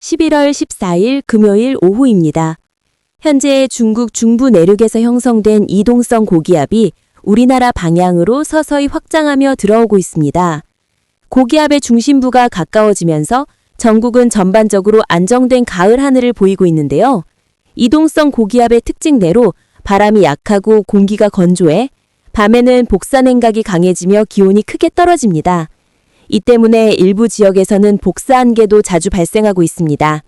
11월 14일 금요일 오후입니다. 현재 중국 중부 내륙에서 형성된 이동성 고기압이 우리나라 방향으로 서서히 확장하며 들어오고 있습니다. 고기압의 중심부가 가까워지면서 전국은 전반적으로 안정된 가을 하늘을 보이고 있는데요. 이동성 고기압의 특징대로 바람이 약하고 공기가 건조해 밤에는 복사 냉각이 강해지며 기온이 크게 떨어집니다. 이 때문에 일부 지역에서는 복사 안개도 자주 발생하고 있습니다.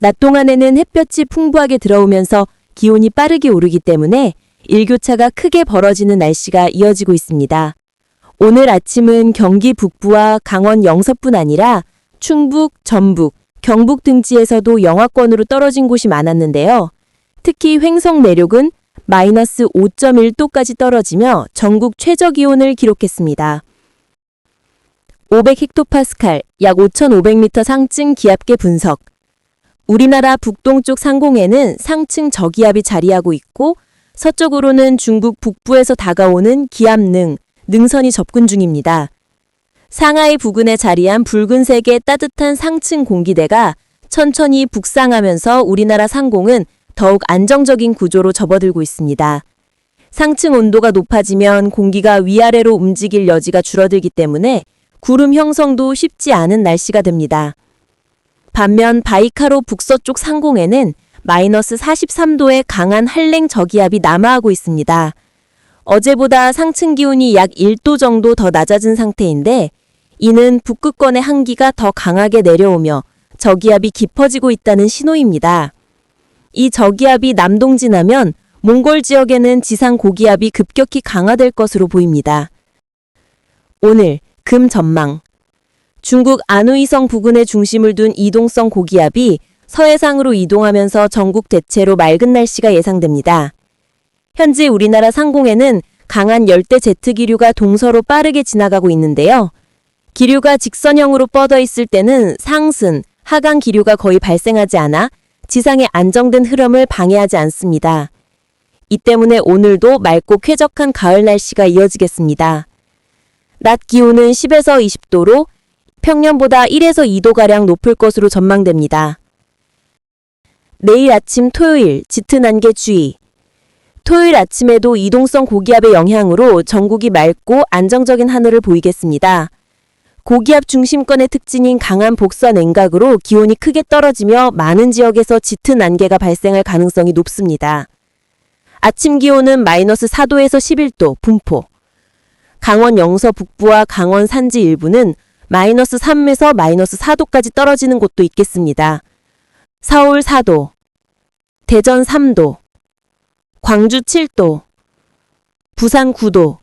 낮 동안에는 햇볕이 풍부하게 들어오면서 기온이 빠르게 오르기 때문에 일교차가 크게 벌어지는 날씨가 이어지고 있습니다. 오늘 아침은 경기 북부와 강원 영서뿐 아니라 충북, 전북, 경북 등지에서도 영하권으로 떨어진 곳이 많았는데요. 특히 횡성 내륙은 마이너스 5.1도까지 떨어지며 전국 최저 기온을 기록했습니다. 500헥토파스칼, 약 5,500m 상층 기압계 분석. 우리나라 북동쪽 상공에는 상층 저기압이 자리하고 있고 서쪽으로는 중국 북부에서 다가오는 기압능, 능선이 접근 중입니다. 상하이 부근에 자리한 붉은색의 따뜻한 상층 공기대가 천천히 북상하면서 우리나라 상공은 더욱 안정적인 구조로 접어들고 있습니다. 상층 온도가 높아지면 공기가 위아래로 움직일 여지가 줄어들기 때문에 구름 형성도 쉽지 않은 날씨가 됩니다. 반면 바이카로 북서쪽 상공에는 마이너스 43도의 강한 한랭 저기압이 남하하고 있습니다. 어제보다 상층 기온이 약 1도 정도 더 낮아진 상태인데 이는 북극권의 한기가 더 강하게 내려오며 저기압이 깊어지고 있다는 신호입니다. 이 저기압이 남동 진하면 몽골 지역에는 지상 고기압이 급격히 강화될 것으로 보입니다. 오늘 금 전망 중국 안우이성 부근에 중심을 둔 이동성 고기압이 서해상으로 이동하면서 전국 대체로 맑은 날씨가 예상됩니다. 현재 우리나라 상공에는 강한 열대 제트 기류가 동서로 빠르게 지나가고 있는데요. 기류가 직선형으로 뻗어 있을 때는 상승, 하강 기류가 거의 발생하지 않아 지상의 안정된 흐름을 방해하지 않습니다. 이 때문에 오늘도 맑고 쾌적한 가을 날씨가 이어지겠습니다. 낮 기온은 10에서 20도로 평년보다 1에서 2도가량 높을 것으로 전망됩니다. 내일 아침 토요일 짙은 안개 주의. 토요일 아침에도 이동성 고기압의 영향으로 전국이 맑고 안정적인 하늘을 보이겠습니다. 고기압 중심권의 특징인 강한 복사 냉각으로 기온이 크게 떨어지며 많은 지역에서 짙은 안개가 발생할 가능성이 높습니다. 아침 기온은 마이너스 4도에서 11도 분포. 강원 영서 북부와 강원 산지 일부는 마이너스 3에서 마이너스 4도까지 떨어지는 곳도 있겠습니다. 서울 4도, 대전 3도, 광주 7도, 부산 9도.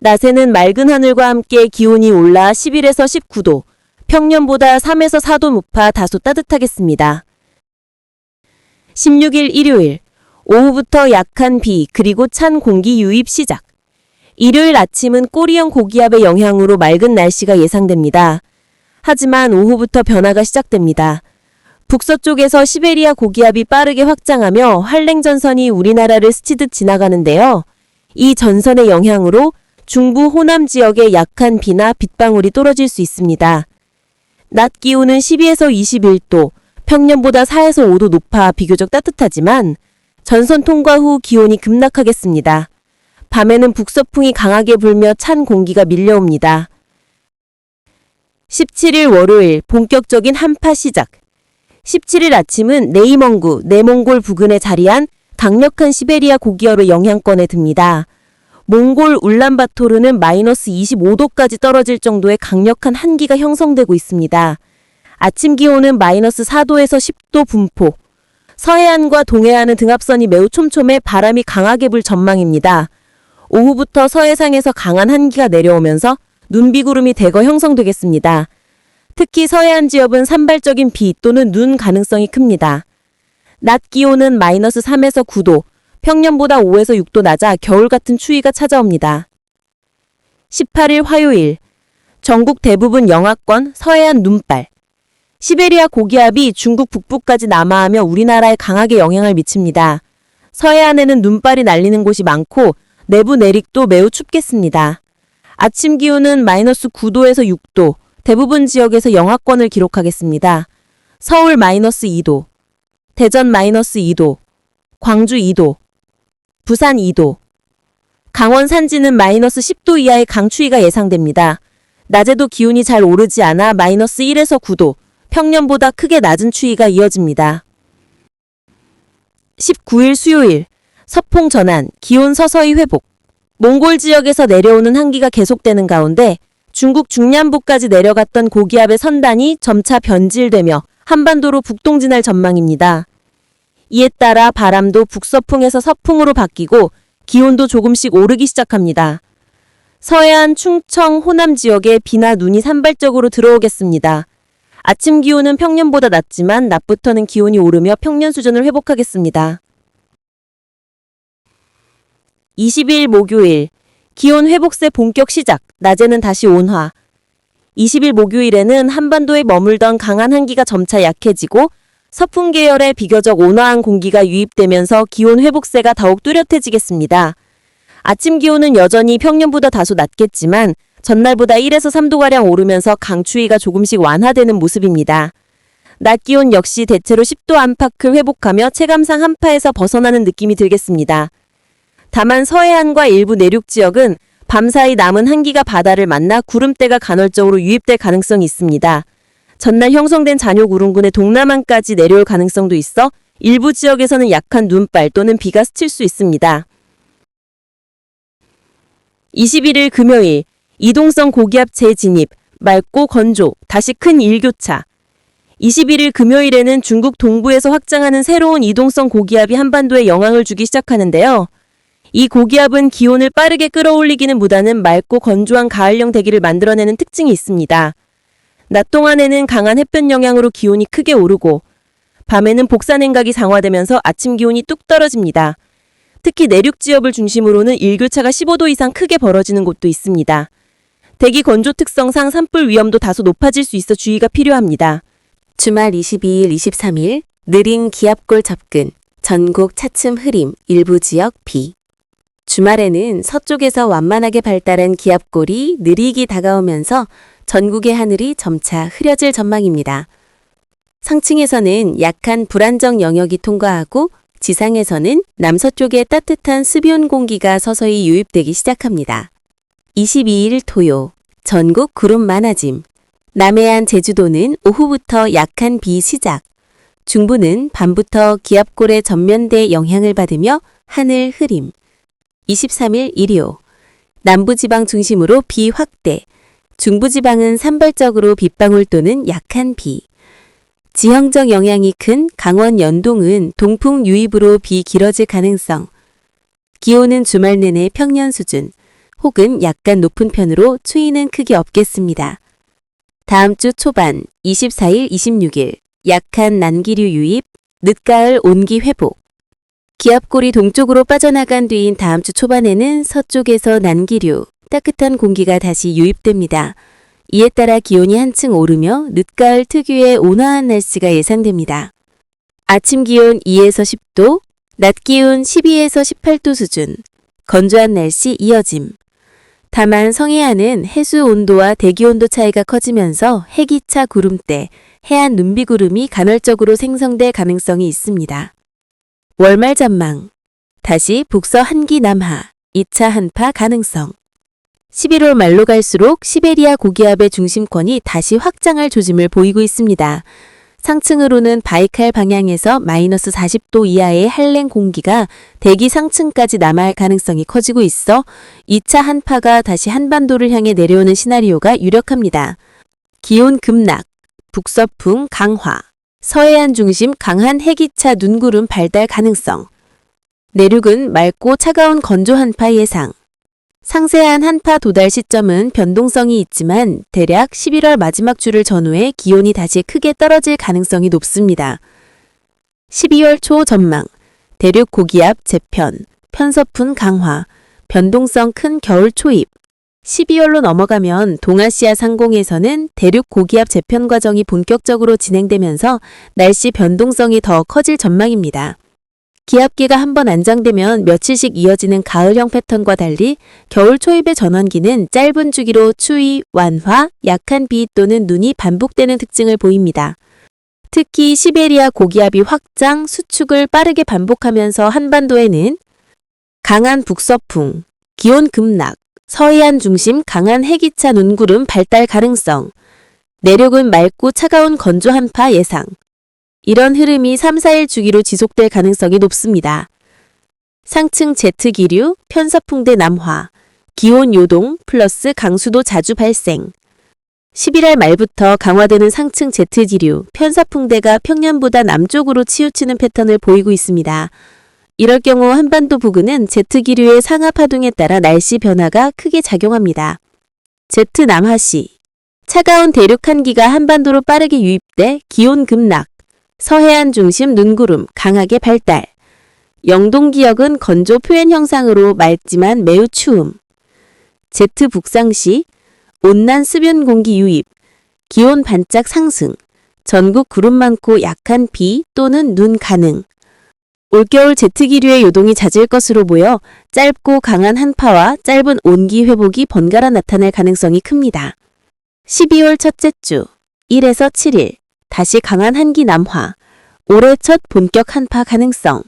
낮에는 맑은 하늘과 함께 기온이 올라 11에서 19도, 평년보다 3에서 4도 높아 다소 따뜻하겠습니다. 16일 일요일, 오후부터 약한 비 그리고 찬 공기 유입 시작. 일요일 아침은 꼬리형 고기압의 영향으로 맑은 날씨가 예상됩니다. 하지만 오후부터 변화가 시작됩니다. 북서쪽에서 시베리아 고기압이 빠르게 확장하며 한랭전선이 우리나라를 스치듯 지나가는데요. 이 전선의 영향으로 중부 호남 지역에 약한 비나 빗방울이 떨어질 수 있습니다. 낮 기온은 12에서 21도, 평년보다 4에서 5도 높아 비교적 따뜻하지만 전선 통과 후 기온이 급락하겠습니다. 밤에는 북서풍이 강하게 불며 찬 공기가 밀려옵니다. 17일 월요일 본격적인 한파 시작. 17일 아침은 네이멍구, 내몽골 부근에 자리한 강력한 시베리아 고기압의 영향권에 듭니다. 몽골 울란바토르는 마이너스 25도까지 떨어질 정도의 강력한 한기가 형성되고 있습니다. 아침 기온은 마이너스 4도에서 10도 분포. 서해안과 동해안은 등압선이 매우 촘촘해 바람이 강하게 불 전망입니다. 오후부터 서해상에서 강한 한기가 내려오면서 눈비구름이 대거 형성되겠습니다. 특히 서해안 지역은 산발적인 비 또는 눈 가능성이 큽니다. 낮 기온은 마이너스 3에서 9도, 평년보다 5에서 6도 낮아 겨울 같은 추위가 찾아옵니다. 18일 화요일, 전국 대부분 영하권, 서해안 눈발. 시베리아 고기압이 중국 북부까지 남하하며 우리나라에 강하게 영향을 미칩니다. 서해안에는 눈발이 날리는 곳이 많고 내부 내륙도 매우 춥겠습니다. 아침 기온은 마이너스 9도에서 6도, 대부분 지역에서 영하권을 기록하겠습니다. 서울 마이너스 2도, 대전 마이너스 2도, 광주 2도, 부산 2도, 강원 산지는 마이너스 10도 이하의 강추위가 예상됩니다. 낮에도 기온이 잘 오르지 않아 마이너스 1에서 9도, 평년보다 크게 낮은 추위가 이어집니다. 19일 수요일, 서풍 전환, 기온 서서히 회복. 몽골 지역에서 내려오는 한기가 계속되는 가운데 중국 중남부까지 내려갔던 고기압의 선단이 점차 변질되며 한반도로 북동진할 전망입니다. 이에 따라 바람도 북서풍에서 서풍으로 바뀌고 기온도 조금씩 오르기 시작합니다. 서해안, 충청, 호남 지역에 비나 눈이 산발적으로 들어오겠습니다. 아침 기온은 평년보다 낮지만 낮부터는 기온이 오르며 평년 수준을 회복하겠습니다. 20일 목요일 기온 회복세 본격 시작, 낮에는 다시 온화. 20일 목요일에는 한반도에 머물던 강한 한기가 점차 약해지고 서풍 계열의 비교적 온화한 공기가 유입되면서 기온 회복세가 더욱 뚜렷해지겠습니다. 아침 기온은 여전히 평년보다 다소 낮겠지만 전날보다 1에서 3도가량 오르면서 강추위가 조금씩 완화되는 모습입니다. 낮 기온 역시 대체로 10도 안팎을 회복하며 체감상 한파에서 벗어나는 느낌이 들겠습니다. 다만 서해안과 일부 내륙 지역은 밤사이 남은 한기가 바다를 만나 구름대가 간헐적으로 유입될 가능성이 있습니다. 전날 형성된 잔효구름군의 동남안까지 내려올 가능성도 있어 일부 지역에서는 약한 눈발 또는 비가 스칠 수 있습니다. 21일 금요일 이동성 고기압 재진입, 맑고 건조, 다시 큰 일교차. 21일 금요일에는 중국 동부에서 확장하는 새로운 이동성 고기압이 한반도에 영향을 주기 시작하는데요. 이 고기압은 기온을 빠르게 끌어올리기는 보다는 맑고 건조한 가을형 대기를 만들어내는 특징이 있습니다. 낮 동안에는 강한 햇볕 영향으로 기온이 크게 오르고 밤에는 복사 냉각이 상화되면서 아침 기온이 뚝 떨어집니다. 특히 내륙 지역을 중심으로는 일교차가 15도 이상 크게 벌어지는 곳도 있습니다. 대기 건조 특성상 산불 위험도 다소 높아질 수 있어 주의가 필요합니다. 주말 22일, 23일 느린 기압골 접근, 전국 차츰 흐림, 일부 지역 비. 주말에는 서쪽에서 완만하게 발달한 기압골이 느리게 다가오면서 전국의 하늘이 점차 흐려질 전망입니다. 상층에서는 약한 불안정 영역이 통과하고 지상에서는 남서쪽에 따뜻한 수비온 공기가 서서히 유입되기 시작합니다. 22일 토요, 전국 구름 많아짐, 남해안 제주도는 오후부터 약한 비 시작. 중부는 밤부터 기압골의 전면대 영향을 받으며 하늘 흐림. 23일 일요. 남부지방 중심으로 비 확대. 중부지방은 산발적으로 빗방울 또는 약한 비. 지형적 영향이 큰 강원 연동은 동풍 유입으로 비 길어질 가능성. 기온은 주말 내내 평년 수준 혹은 약간 높은 편으로 추위는 크게 없겠습니다. 다음 주 초반 24일, 26일 약한 난기류 유입, 늦가을 온기 회복. 기압골이 동쪽으로 빠져나간 뒤인 다음 주 초반에는 서쪽에서 난기류, 따뜻한 공기가 다시 유입됩니다. 이에 따라 기온이 한층 오르며 늦가을 특유의 온화한 날씨가 예상됩니다. 아침 기온 2에서 10도, 낮 기온 12에서 18도 수준, 건조한 날씨 이어짐. 다만 성해안은 해수 온도와 대기 온도 차이가 커지면서 해기차 구름대, 해안 눈비 구름이 간헐적으로 생성될 가능성이 있습니다. 월말 전망. 다시 북서 한기 남하, 2차 한파 가능성. 11월 말로 갈수록 시베리아 고기압의 중심권이 다시 확장할 조짐을 보이고 있습니다. 상층으로는 바이칼 방향에서 마이너스 40도 이하의 한랭 공기가 대기 상층까지 남아할 가능성이 커지고 있어 2차 한파가 다시 한반도를 향해 내려오는 시나리오가 유력합니다. 기온 급락, 북서풍 강화, 서해안 중심 강한 해기차 눈구름 발달 가능성, 내륙은 맑고 차가운 건조 한파 예상, 상세한 한파 도달 시점은 변동성이 있지만 대략 11월 마지막 주를 전후해 기온이 다시 크게 떨어질 가능성이 높습니다. 12월 초 전망, 대륙 고기압 재편, 편서풍 강화, 변동성 큰 겨울 초입. 12월로 넘어가면 동아시아 상공에서는 대륙 고기압 재편 과정이 본격적으로 진행되면서 날씨 변동성이 더 커질 전망입니다. 기압기가 한번 안정되면 며칠씩 이어지는 가을형 패턴과 달리 겨울 초입의 전환기는 짧은 주기로 추위, 완화, 약한 비 또는 눈이 반복되는 특징을 보입니다. 특히 시베리아 고기압이 확장, 수축을 빠르게 반복하면서 한반도에는 강한 북서풍, 기온 급락, 서해안 중심 강한 해기차 눈구름 발달 가능성, 내륙은 맑고 차가운 건조 한파 예상. 이런 흐름이 3, 4일 주기로 지속될 가능성이 높습니다. 상층 제트 기류, 편서풍대 남화, 기온 요동 플러스 강수도 자주 발생. 11월 말부터 강화되는 상층 제트 기류, 편서풍대가 평년보다 남쪽으로 치우치는 패턴을 보이고 있습니다. 이럴 경우 한반도 부근은 제트 기류의 상하 파동에 따라 날씨 변화가 크게 작용합니다. 제트 남하시 차가운 대륙 한기가 한반도로 빠르게 유입돼 기온 급락, 서해안 중심 눈구름 강하게 발달. 영동 지역은 건조 표현 형상으로 맑지만 매우 추움. 제트 북상시 온난 수변 공기 유입, 기온 반짝 상승, 전국 구름 많고 약한 비 또는 눈 가능. 올겨울 제트 기류의 요동이 잦을 것으로 보여 짧고 강한 한파와 짧은 온기 회복이 번갈아 나타날 가능성이 큽니다. 12월 첫째 주 1에서 7일 다시 강한 한기 남화, 올해 첫 본격 한파 가능성.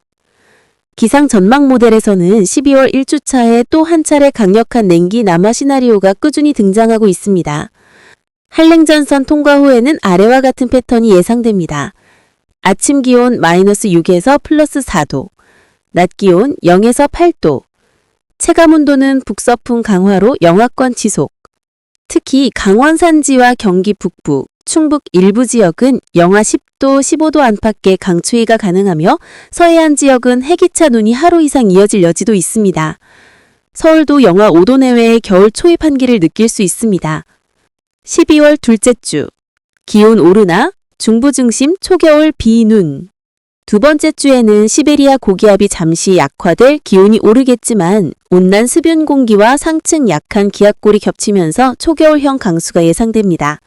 기상 전망 모델에서는 12월 1주차에 또 한 차례 강력한 냉기 남하 시나리오가 꾸준히 등장하고 있습니다. 한랭전선 통과 후에는 아래와 같은 패턴이 예상됩니다. 아침 기온 마이너스 6에서 플러스 4도, 낮 기온 0에서 8도, 체감 온도는 북서풍 강화로 영하권 지속, 특히 강원 산지와 경기 북부, 충북 일부 지역은 영하 10도, 15도 안팎의 강추위가 가능하며 서해안 지역은 해기차 눈이 하루 이상 이어질 여지도 있습니다. 서울도 영하 5도 내외의 겨울 초입 한기를 느낄 수 있습니다. 12월 둘째 주 기온 오르나 중부 중심 초겨울 비 눈 두 번째 주에는 시베리아 고기압이 잠시 약화될 기온이 오르겠지만 온난 수변 공기와 상층 약한 기압골이 겹치면서 초겨울형 강수가 예상됩니다.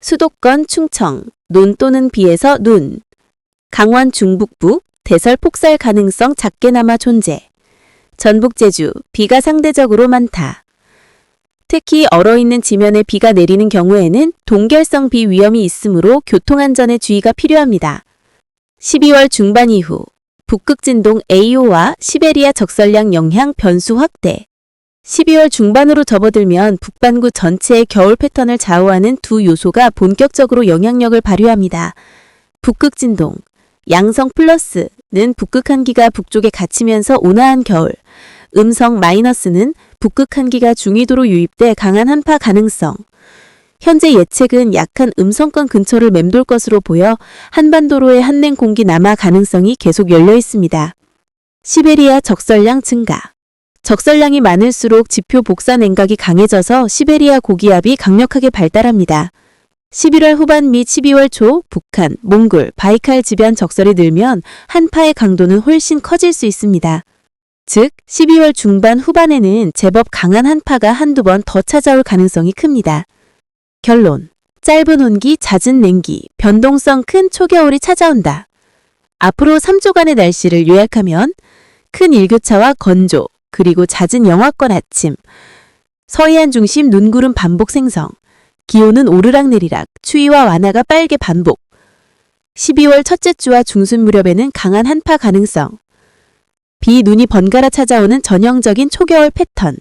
수도권 충청, 눈 또는 비에서 눈. 강원 중북부, 대설 폭설 가능성 작게나마 존재. 전북 제주, 비가 상대적으로 많다. 특히 얼어있는 지면에 비가 내리는 경우에는 동결성 비 위험이 있으므로 교통안전에 주의가 필요합니다. 12월 중반 이후 북극 진동 AO와 시베리아 적설량 영향 변수 확대. 12월 중반으로 접어들면 북반구 전체의 겨울 패턴을 좌우하는 두 요소가 본격적으로 영향력을 발휘합니다. 북극 진동, 양성 플러스는 북극 한기가 북쪽에 갇히면서 온화한 겨울, 음성 마이너스는 북극 한기가 중위도로 유입돼 강한 한파 가능성. 현재 예측은 약한 음성권 근처를 맴돌 것으로 보여 한반도로의 한냉 공기 남하 가능성이 계속 열려 있습니다. 시베리아 적설량 증가. 적설량이 많을수록 지표 복사 냉각이 강해져서 시베리아 고기압이 강력하게 발달합니다. 11월 후반 및 12월 초 북한, 몽골, 바이칼 지변 적설이 늘면 한파의 강도는 훨씬 커질 수 있습니다. 즉, 12월 중반 후반에는 제법 강한 한파가 한두 번 더 찾아올 가능성이 큽니다. 결론. 짧은 온기, 잦은 냉기, 변동성 큰 초겨울이 찾아온다. 앞으로 3주간의 날씨를 요약하면 큰 일교차와 건조, 그리고 잦은 영하권 아침, 서해안 중심 눈구름 반복 생성, 기온은 오르락내리락, 추위와 완화가 빨개 반복. 12월 첫째 주와 중순 무렵에는 강한 한파 가능성. 비, 눈이 번갈아 찾아오는 전형적인 초겨울 패턴.